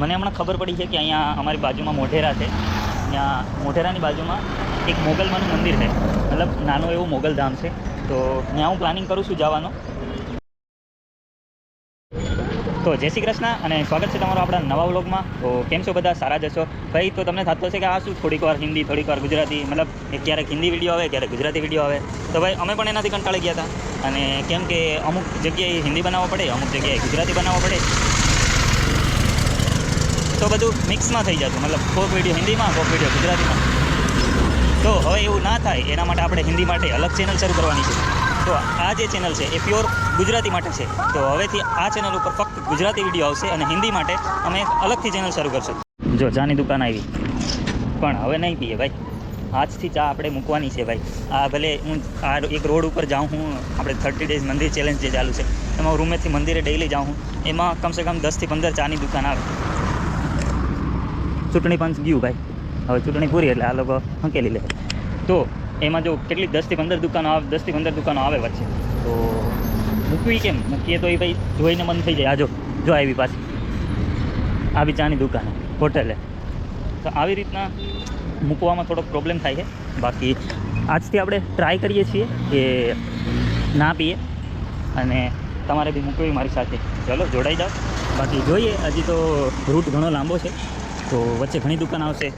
મને હમણાં ખબર પડી છે કે અહીંયા અમારી બાજુમાં મોઢેરા છે. ત્યાં મોઢેરાની બાજુમાં એક મોગલમાનું મંદિર છે. મતલબ નાનું એવું મોગલ ધામ છે. તો ત્યાં હું પ્લાનિંગ કરું છું જવાનું. તો જય શ્રી કૃષ્ણ અને સ્વાગત છે તમારું આપણા નવા વ્લોગમાં. તો કેમ છો બધા? સારા જશો ભાઈ, તો તમને થતો છે કે આ શું? થોડીક વાર હિન્દી, થોડીક વાર ગુજરાતી. મતલબ ક્યારેક હિન્દી વીડિયો આવે, ક્યારેક ગુજરાતી વીડિયો આવે. તો ભાઈ, અમે પણ એનાથી કંટાળી ગયા હતા. અને કેમ કે અમુક જગ્યાએ હિન્દી બનાવવા પડે, અમુક જગ્યાએ ગુજરાતી બનાવવા પડે. તો બધું મિક્સમાં થઈ જતું, મતલબ કોક વીડિયો હિન્દીમાં કોક વીડિયો ગુજરાતીમાં. તો હવે એવું ના થાય, એના માટે આપણે હિન્દી માટે અલગ ચેનલ શરૂ કરવાની છે. તો આ જે ચેનલ છે, એ પ્યોર ગુજરાતી માટે છે. તો હવેથી આ ચેનલ ઉપર ફક્ત ગુજરાતી વીડિયો આવશે અને હિન્દી માટે અમે એક અલગથી ચેનલ શરૂ કરશું. જો ચાની દુકાન આવી. પણ હવે નહીં પીએ ભાઈ. આજથી ચા આપણે મૂકવાની છે ભાઈ. આ ભલે હું આ એક રોડ ઉપર જાઉં હું, આપણે થર્ટી ડેઝ મંદિર ચેલેન્જ જે ચાલુ છે, એમાં હું રૂમેથી મંદિરે ડેઈલી જાઉં હું, એમાં કમસે કમ દસથી પંદર ચાની દુકાન આવે. ચૂંટણી પંચ ગયું ભાઈ. હવે ચૂંટણી પૂરી એટલે આ લોકો હંકેલી લે. તો એમાં જો કેટલી દસથી પંદર દુકાનો આવે દસથી પંદર દુકાનો આવે વચ્ચે, તો મૂકવી કેમ? મૂકીએ તો એ ભાઈ જોઈને મન થઈ જાય. આ જો જો આવી પાછી. આવી ચાની દુકાન, હોટેલે. તો આવી રીતના મૂકવામાં થોડોક પ્રોબ્લેમ થાય છે. બાકી આજથી આપણે ટ્રાય કરીએ છીએ કે ના પીએ. અને તમારે બી મૂકવી મારી સાથે. ચલો, જોડાઈ જાઓ. બાકી જોઈએ, હજી તો રૂટ ઘણો લાંબો છે. તો વચ્ચે ઘણી દુકાન આવશે.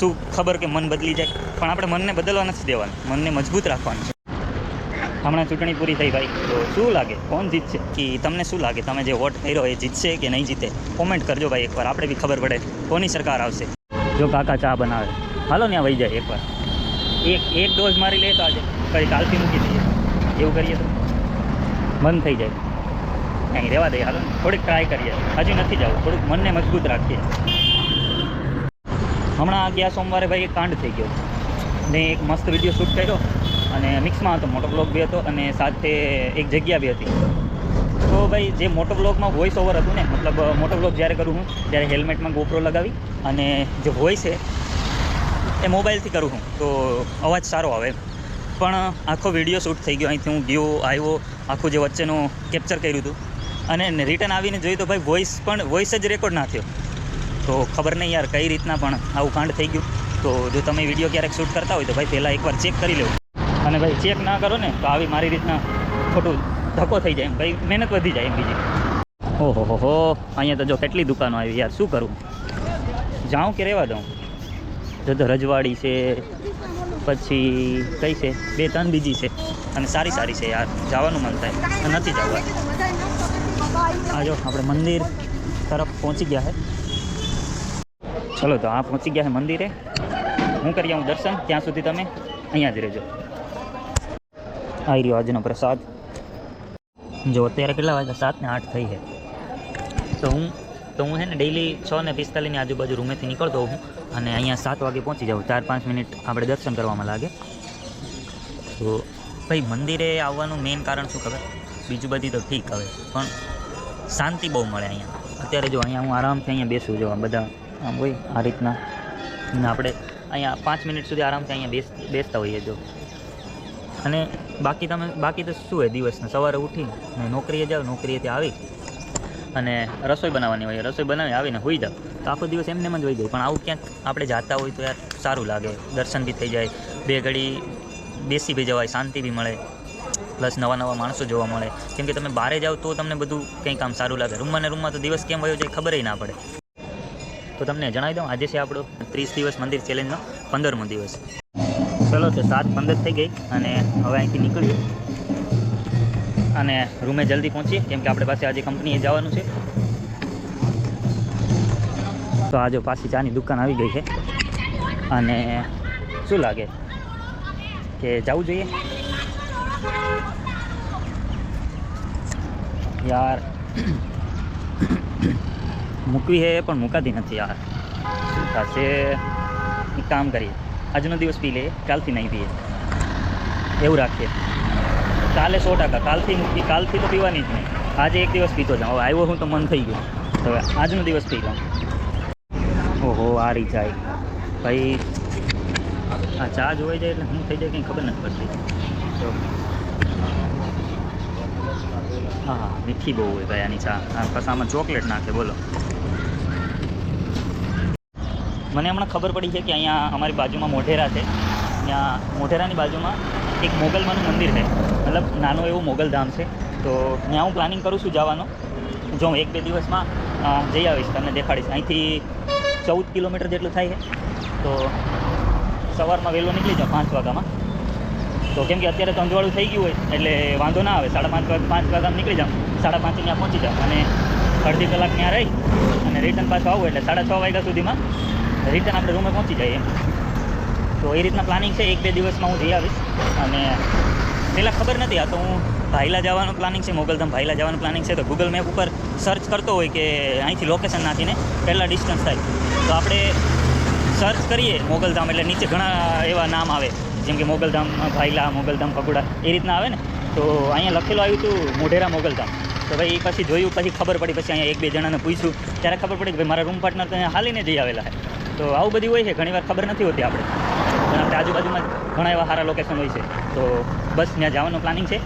શું ખબર કે મન બદલી જાય? પણ આપણે મનને બદલવા નથી દેવાનું. મનને મજબૂત રાખવાનું છે. હમણાં ચૂંટણી પૂરી થઈ ભાઈ. તો શું લાગે? કોણ જીતશે? કે તમને શું લાગે? તમે જે વોટ કર્યો એ જીતશે કે નહીં જીતે? કોમેન્ટ કરજો ભાઈ એકવાર. આપણે બી ખબર પડે કોની સરકાર આવશે. જો કાકા ચા બનાવે. હાલો ત્યાં વહી જાય એકવાર. એક એક ડોઝ મારી લે તો આજે. કઈ કાલથી મૂકી દઈએ. એવું કરીએ તો. બંધ થઈ જાય. અહીં રહેવા દઈએ હાલો. થોડીક ટ્રાય કરીએ. હજી નથી જવું. થોડુંક મનને મજબૂત રાખીએ. હમણાં ગયા સોમવારે ભાઈ એક કાંડ થઈ ગયો. ને એક મસ્ત વીડિયો શૂટ કર્યો અને મિક્સમાં હતો, મોટો બ્લોગ બી હતો અને સાથે એક જગ્યા બી હતી. તો ભાઈ જે મોટો બ્લોગમાં વોઇસ ઓવર હતું ને, મતલબ મોટો બ્લોગ જ્યારે કરું હું, ત્યારે હેલ્મેટમાં ગોપરો લગાવી અને જે વોઇસ છે, એ મોબાઈલથી કરું હું. તો અવાજ સારો આવે પણ આખો વીડિયો શૂટ થઈ ગયો. અહીંથી હું ગયો આવ્યો, આખું જે વચ્ચેનું કેપ્ચર કર્યું હતું. અને રિટર્ન આવીને જોયું તો ભાઈ વોઇસ પણ વોઇસ જ રેકોર્ડ ના થયો. તો ખબર નહીં યાર કઈ રીતના પણ આવું કાંડ થઈ ગયું. તો જો તમે વીડિયો ક્યારેક શૂટ કરતા હોય તો ભાઈ પહેલાં એકવાર ચેક કરી લો અને ભાઈ ચેક ના કરો ને તો આવી મારી રીતના ખોટું ધક્કો થઈ જાય એમ. ભાઈ મહેનત વધી જાય એમ બીજી. ઓહો, હો હો. અહીંયા તો જો કેટલી દુકાનો આવી યાર. શું કરું? જાઉં કે રહેવા દઉં? જો તો રજવાડી છે, પછી કઈ છે? બે, ત્રણ બીજી છે. અને સારી સારી છે યાર. જવાનું મન થાય. નથી જવા. આ જો, આપણે મંદિર તરફ પહોંચી ગયા છે ચલો તો આ પહોંચી ગયા છે મંદિરે. હું કરી આવું દર્શન, ત્યાં સુધી તમે અહીંયા જ રહેજો. આવી રહ્યો આજનો પ્રસાદ. જો અત્યારે કેટલા વાગ્યા? સાત ને આઠ થઈ છે. તો હું તો હું છે ને ડેઈલી છ ને પિસ્તાલીસની આજુબાજુ રૂમેથી નીકળતો હું અને અહીંયા સાત વાગે પહોંચી જાઉં. ચાર, પાંચ મિનિટ આપણે દર્શન કરવામાં લાગે. તો ભાઈ, મંદિરે આવવાનું મેઇન કારણ શું ખબર? બીજું બધી તો ઠીક હવે. પણ શાંતિ બહુ મળે અહીંયા. અત્યારે જો અહીંયા હું આરામથી અહીંયા બેસું, જો બધા આમ હોય આ રીતના. અને આપણે અહીંયા પાંચ મિનિટ સુધી આરામથી અહીંયા બેસ, બેસતા હોઈએ જો. અને બાકી તમે, બાકી તો શું હોય દિવસને? સવારે ઉઠી ને નોકરીએ જાઓ નોકરીએથી આવી. અને રસોઈ બનાવવાની હોય, રસોઈ બનાવી આવીને હોઈ જાઓ. તો આખો દિવસ એમને એમ જ હોઈ જાય. પણ આવું ક્યાંક આપણે જાતા હોય તો યાર સારું લાગે. દર્શન બી થઈ જાય. બે ઘડી બેસી બી જવાય, શાંતિ બી મળે. પ્લસ નવા નવા માણસો જોવા મળે. કેમ કે તમે બહારે જાઓ તો તમને બધું કંઈક આમ સારું લાગે. રૂમમાં ને રૂમમાં તો દિવસ કેમ વયો જાય ખબર ના પડે. તો તમને જણાવી દઉં, આજે છે આપણો ત્રીસ દિવસ મંદિર ચેલેન્જનો પંદરમો દિવસ. ચલો તો સાત પંદર થઈ ગઈ અને હવે અહીંથી નીકળીએ. અને રૂમે જલ્દી પહોંચીએ, કેમ કે આપણે પાસે આજે કંપનીએ જવાનું છે. તો આજે પાછી ચાની દુકાન આવી ગઈ છે. અને શું લાગે? કે જવું જોઈએ? યાર. મૂકવી છે પણ મુકાતી નથી યાર શું થશે? એક કામ કરીએ. આજનો દિવસ પી લઈએ કાલથી નહીં પીએ. એવું રાખીએ. કાલે સો ટકા. કાલથી મૂકી, કાલથી તો પીવાની જ નહીં. આજે એક દિવસ પીતો જાઉં. હવે આવ્યો હું તો મન થઈ ગયું. તો હવે આજનો દિવસ પી લઉં. ઓહો, આ રહી જાય. ભાઈ, આ ચા જોવાઈ જાય એટલે હું થઈ જાય કંઈ ખબર નથી પડતી. તો હા હા, મીઠી બહુ હોય ભાઈ આની ચા. આ પાછા આમાં ચોકલેટ નાખે, બોલો. મને હમણાં ખબર પડી છે કે અહીંયા અમારી બાજુમાં મોઢેરા છે. ત્યાં મોઢેરાની બાજુમાં એક મોગલમાનું મંદિર છે. મતલબ નાનું એવું મોગલ ધામ છે. તો ત્યાં હું પ્લાનિંગ કરું છું જવાનું. જો હું એક બે દિવસમાં જઈ આવીશ, તમને દેખાડીશ. અહીંથી ચૌદ કિલોમીટર જેટલું થાય છે. તો સવારમાં વહેલો નીકળી જાઉં પાંચ વાગ્યામાં. તો કેમ કે અત્યારે તો અંજવાળું થઈ ગયું હોય, એટલે વાંધો ના આવે. સાડા પાંચ વાગ, પાંચ વાગ્યામાં નીકળી જાઉં સાડા પાંચે ત્યાં પહોંચી જાઉં અને અડધી કલાક ત્યાં રહી અને રિટર્ન પાછું આવું, એટલે સાડા છ વાગ્યા સુધીમાં રિટર્ન આપણે રૂમે પહોંચી જઈએ. તો એ રીતના પ્લાનિંગ છે, એક બે દિવસમાં હું જઈ આવીશ. અને પહેલાં ખબર નથી, આ તો હું ભાઈલા જવાનું પ્લાનિંગ છે, મોગલધામ ભાઈલા જવાનું પ્લાનિંગ છે, તો ગૂગલ મેપ ઉપર સર્ચ કરતો હોય કે અહીંથી લોકેશન નાખીને પહેલાં ડિસ્ટન્સ થાય. તો આપણે સર્ચ કરીએ મોગલધામ, એટલે નીચે ઘણા એવા નામ આવે. જેમ કે મોગલધામ, ભાઈલા, મોગલધામ પગુડા એ રીતના આવે ને. તો અહીંયા લખેલું આવ્યું હતું, મોઢેરા મોગલધામ. તો ભાઈ પછી જોયું, પછી ખબર પડી, પછી અહીંયા એક બે જણાને પૂછ્યું. ત્યારે ખબર પડી કે ભાઈ મારા રૂમ પાર્ટનર તો હાલીને જઈ આવેલા છે. તો આવું બધું હોય છે ઘણીવાર ખબર નથી હોતી આપણે. પણ આપણે આજુબાજુમાં ઘણા એવા સારા લોકેશન હોય છે. તો બસ ત્યાં જવાનું પ્લાનિંગ છે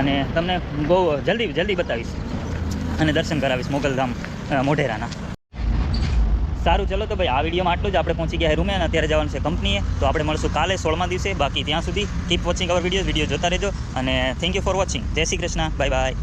અને તમને બહુ જલ્દી જલ્દી બતાવીશ અને દર્શન કરાવીશ મોગલધામ મોઢેરાના. સારું, ચલો તો ભાઈ, આ વિડીયોમાં આટલું જ. આપણે પહોંચી ગયા રૂમે અને અત્યારે જવાનું છે કંપનીએ. તો આપણે મળશું કાલે સોળમા દિવસે. બાકી ત્યાં સુધી keep watching our video video જોતા રહેજો. અને થેન્ક યુ ફોર વોચિંગ જય શ્રી કૃષ્ણ. Bye bye